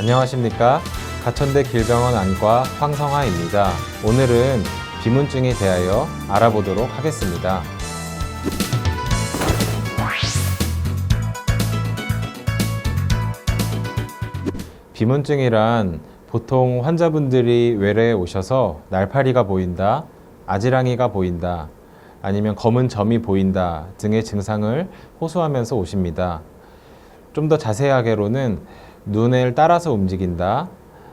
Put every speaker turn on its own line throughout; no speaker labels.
안녕하십니까. 가천대 길병원 안과 황성화입니다. 오늘은 비문증에 대하여 알아보도록 하겠습니다. 비문증이란 보통 환자분들이 외래에 오셔서 날파리가 보인다, 아지랑이가 보인다, 아니면 검은 점이 보인다 등의 증상을 호소하면서 오십니다. 좀 더 자세하게로는 눈을 따라서 움직인다,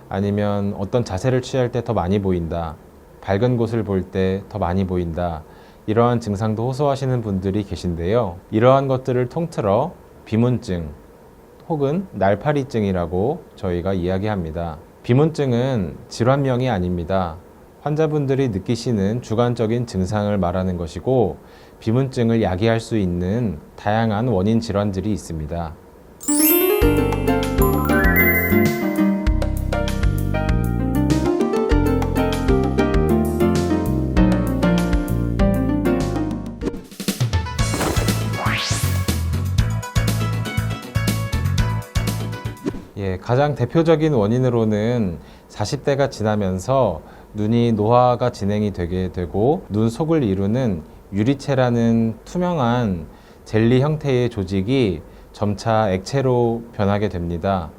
아니면 어떤 자세를 취할 때 더 많이 보인다, 밝은 곳을 볼 때 더 많이 보인다, 이러한 증상도 호소하시는 분들이 계신데요. 이러한 것들을 통틀어 비문증 혹은 날파리증이라고 저희가 이야기합니다. 비문증은 질환명이 아닙니다. 환자분들이 느끼시는 주관적인 증상을 말하는 것이고 비문증을 야기할 수 있는 다양한 원인 질환들이 있습니다. 예, 가장 대표적인 원인으로는 40대가 지나면서 눈이 노화가 진행이 되게 되고 눈 속을 이루는 유리체라는 투명한 젤리 형태의 조직이 점차 액체로 변하게 됩니다.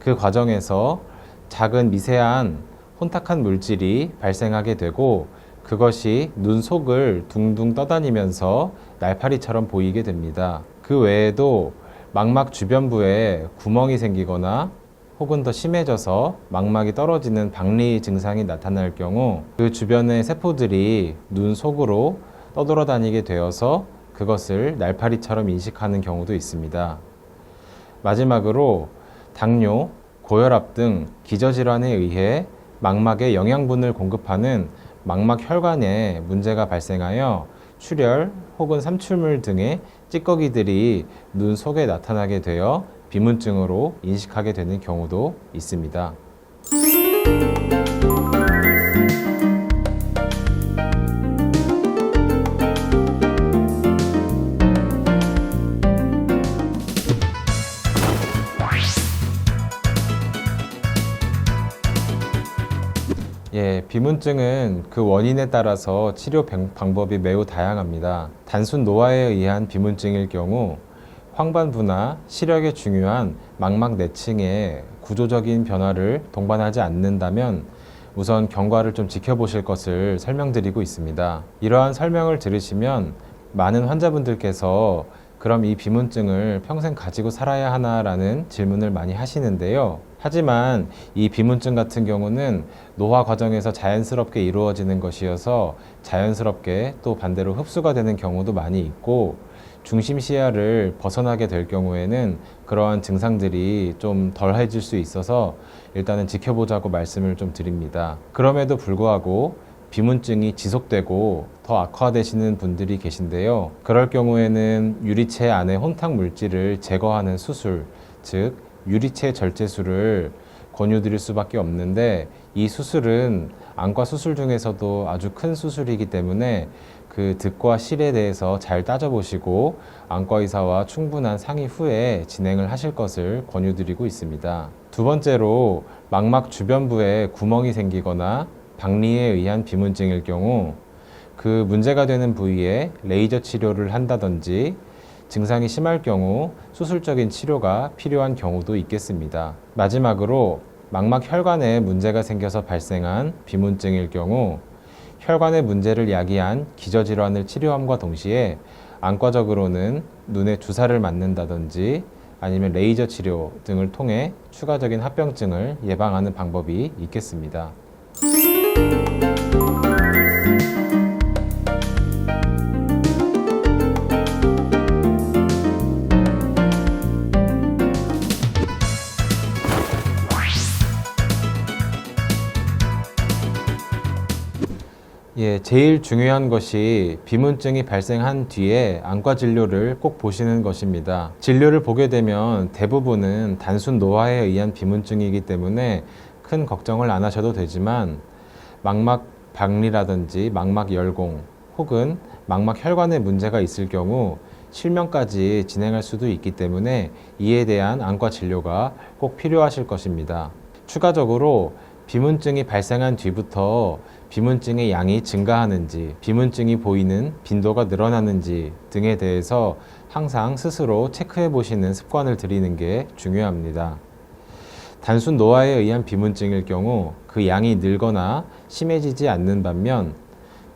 그 과정에서 작은 미세한 혼탁한 물질이 발생하게 되고 그것이 눈 속을 둥둥 떠다니면서 날파리처럼 보이게 됩니다. 그 외에도 망막 주변부에 구멍이 생기거나 혹은 더 심해져서 망막이 떨어지는 박리 증상이 나타날 경우 그 주변의 세포들이 눈 속으로 떠돌아다니게 되어서 그것을 날파리처럼 인식하는 경우도 있습니다. 마지막으로 당뇨, 고혈압 등 기저질환에 의해 망막에 영양분을 공급하는 망막 혈관에 문제가 발생하여 출혈 혹은 삼출물 등의 찌꺼기들이 눈 속에 나타나게 되어 비문증으로 인식하게 되는 경우도 있습니다. 비문증은 그 원인에 따라서 치료 방- 방법이 매우 다양합니다. 단순 노화에 의한 비문증일 경우 황반부나 시력에 중요한 망막 내층에 구조적인 변화를 동반하지 않는다면 우선 경과를 좀 지켜보실 것을 설명드리고 있습니다. 이러한 설명을 들으시면 많은 환자분들께서 그럼 이 비문증을 평생 가지고 살아야 하나라는 질문을 많이 하시는데요. 하지만 이 비문증 같은 경우는 노화 과정에서 자연스럽게 이루어지는 것이어서 자연스럽게 또 반대로 흡수가 되는 경우도 많이 있고 중심 시야를 벗어나게 될 경우에는 그러한 증상들이 좀 덜해질 수 있어서 일단은 지켜보자고 말씀을 좀 드립니다. 그럼에도 불구하고 비문증이 지속되고 더 악화되시는 분들이 계신데요. 그럴 경우에는 유리체 안에 혼탁 물질을 제거하는 수술, 즉 유리체 절제술을 권유드릴 수밖에 없는데 이 수술은 안과 수술 중에서도 아주 큰 수술이기 때문에 그 득과 실에 대해서 잘 따져보시고 안과 의사와 충분한 상의 후에 진행을 하실 것을 권유드리고 있습니다. 두 번째로 망막 주변부에 구멍이 생기거나 박리에 의한 비문증일 경우 그 문제가 되는 부위에 레이저 치료를 한다든지 증상이 심할 경우 수술적인 치료가 필요한 경우도 있겠습니다. 마지막으로 망막 혈관에 문제가 생겨서 발생한 비문증일 경우 혈관의 문제를 야기한 기저질환을 치료함과 동시에 안과적으로는 눈에 주사를 맞는다든지 아니면 레이저 치료 등을 통해 추가적인 합병증을 예방하는 방법이 있겠습니다. 예, 제일 중요한 것이 비문증이 발생한 뒤에 안과 진료를 꼭 보시는 것입니다. 진료를 보게 되면 대부분은 단순 노화에 의한 비문증이기 때문에 큰 걱정을 안 하셔도 되지만 망막 박리라든지 망막 열공 혹은 망막 혈관에 문제가 있을 경우 실명까지 진행할 수도 있기 때문에 이에 대한 안과 진료가 꼭 필요하실 것입니다. 추가적으로 비문증이 발생한 뒤부터 비문증의 양이 증가하는지, 비문증이 보이는 빈도가 늘어나는지 등에 대해서 항상 스스로 체크해 보시는 습관을 들이는 게 중요합니다. 단순 노화에 의한 비문증일 경우 그 양이 늘거나 심해지지 않는 반면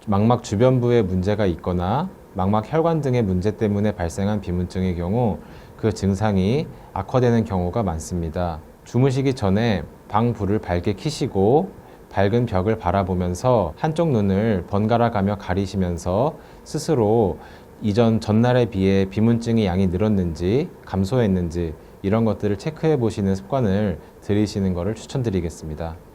망막 주변부에 문제가 있거나 망막 혈관 등의 문제 때문에 발생한 비문증의 경우 그 증상이 악화되는 경우가 많습니다. 주무시기 전에 방 불을 밝게 켜시고 밝은 벽을 바라보면서 한쪽 눈을 번갈아 가며 가리시면서 스스로 이전 전날에 비해 비문증의 양이 늘었는지 감소했는지 이런 것들을 체크해 보시는 습관을 들이시는 것을 추천드리겠습니다.